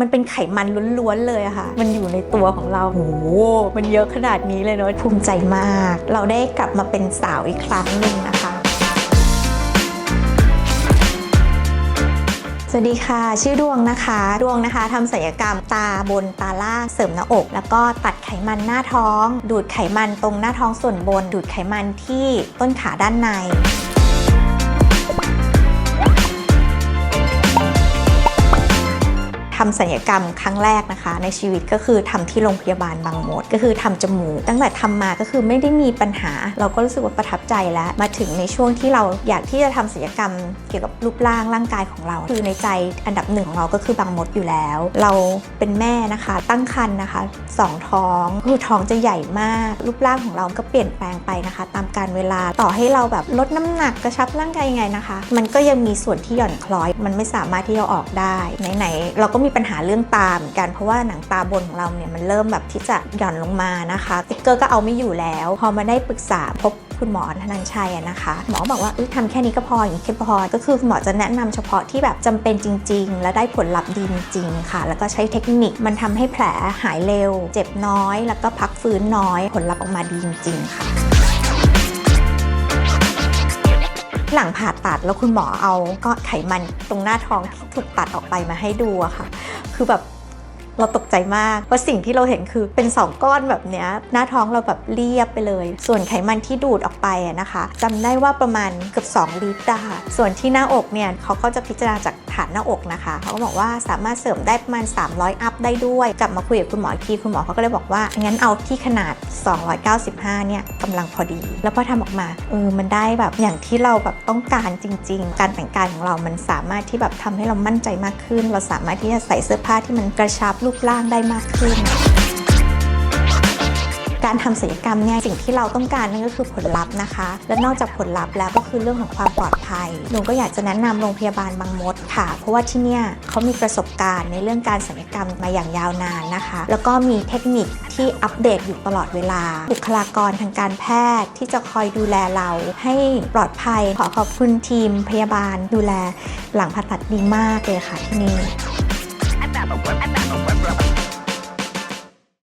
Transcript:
มันเป็นไขมันล้วนๆเลยอะค่ะ มันอยู่ในตัวของเราโอ้โหมันเยอะขนาดนี้เลยเนาะภูมิใจมาก เราได้กลับมาเป็นสาวอีกครั้งหนึ่งนะคะ สวัสดีค่ะ ชื่อดวงนะคะ ดวงนะคะทำศัลยกรรมตาบนตาล่างเสริมหน้าอก แล้วก็ตัดไขมันหน้าท้อง ดูดไขมันตรงหน้าท้องส่วนบน ดูดไขมันที่ต้นขาด้านใน ทำศัลยกรรมครั้งแรกนะคะ ในชีวิตก็คือทำที่โรงพยาบาลบางมด ก็คือทำจมูก ตั้งแต่ทำมาก็คือไม่ได้มีปัญหา เราก็รู้สึกว่าประทับใจแล้ว มาถึงในช่วงที่เราอยากที่จะทำศัลยกรรมเกี่ยวกับรูปร่างร่างกายของเรา คือในใจอันดับหนึ่งของเราก็คือบางมดอยู่แล้ว เราเป็นแม่นะคะ ตั้งครรภ์นะคะสองท้อง คือท้องจะใหญ่มาก รูปร่างของเราก็เปลี่ยนแปลงไปนะคะ ตามการเวลาต่อให้เราแบบลดน้ำหนักกระชับร่างกายยังไงนะคะ มันก็ยังมีส่วนที่หย่อนคล้อย มันไม่สามารถที่จะออกได้ไหนๆเราก็มีมีปัญหาเรื่องตาเหมือนกันเพราะว่าหนังตาบนของเราเนี่ยมันเริ่มแบบที่จะหย่อนลงมานะคะติ๊กเกอร์ก็เอาไม่อยู่แล้ว พอมาได้ปรึกษาพบคุณหมอธนันชัยนะคะ หมอบอกว่าเอ้ยทำแค่นี้ก็พออย่างนี้แค่พอ ก็คือคุณหมอจะแนะนำเฉพาะที่แบบจำเป็นจริง ๆ และได้ผลลัพธ์ดีจริงๆค่ะ แล้วก็ใช้เทคนิคมันทำให้แผลหายเร็ว เจ็บน้อย แล้วก็พักฟื้นน้อย ผลลัพธ์ออกมาดีจริง ๆ ค่ะ หลังผ่าตัดแล้วคุณหมอเอาก็ไขมันตรงหน้าท้องที่ถูกตัดออกไปมาให้ดูอะค่ะ คือแบบ เราตกใจมากว่าสิ่งที่เราเห็นคือเป็น 2 ก้อนแบบเนี้ยหน้าท้องเราแบบเรียบไปเลย ส่วนไขมันที่ดูดออกไปนะคะจำได้ว่าประมาณเกือบ2 ลิตรค่ะ ส่วนที่หน้าอกเนี่ยเขาก็จะพิจารณาจากฐานหน้าอกนะคะ เขาก็บอกว่าสามารถเสริมได้ประมาณ 300 อัพได้ด้วย กลับมาคุยกับคุณหมออีกทีคุณหมอเขาก็เลยบอกว่า งั้นเอาที่ขนาด 295 เนี่ยกำลังพอดี แล้วพอทำออกมาเออมันได้แบบอย่างที่เราแบบต้องการจริง ๆ การแต่งกายของเรามันสามารถที่แบบทำให้เรามั่นใจมากขึ้น เราสามารถที่จะใส่เสื้อผ้าที่มันกระชับรูปร่างได้มากขึ้น การทำศัลยกรรมเนี่ยสิ่งที่เราต้องการนั่นก็คือผลลัพธ์นะคะ และนอกจากผลลัพธ์แล้วก็คือเรื่องของความปลอดภัยหนูก็อยากจะแนะนำโรงพยาบาลบางมดค่ะ เพราะว่าที่เนี่ยเขามีประสบการณ์ในเรื่องการศัลยกรรมมาอย่างยาวนานนะคะ แล้วก็มีเทคนิคที่อัปเดตอยู่ตลอดเวลา บุคลากรทางการแพทย์ที่จะคอยดูแลเราให้ปลอดภัยขอขอบคุณทีม พยาบาลดูแลหลังผ่าตัดดีมากเลยค่ะที่นี่ I got a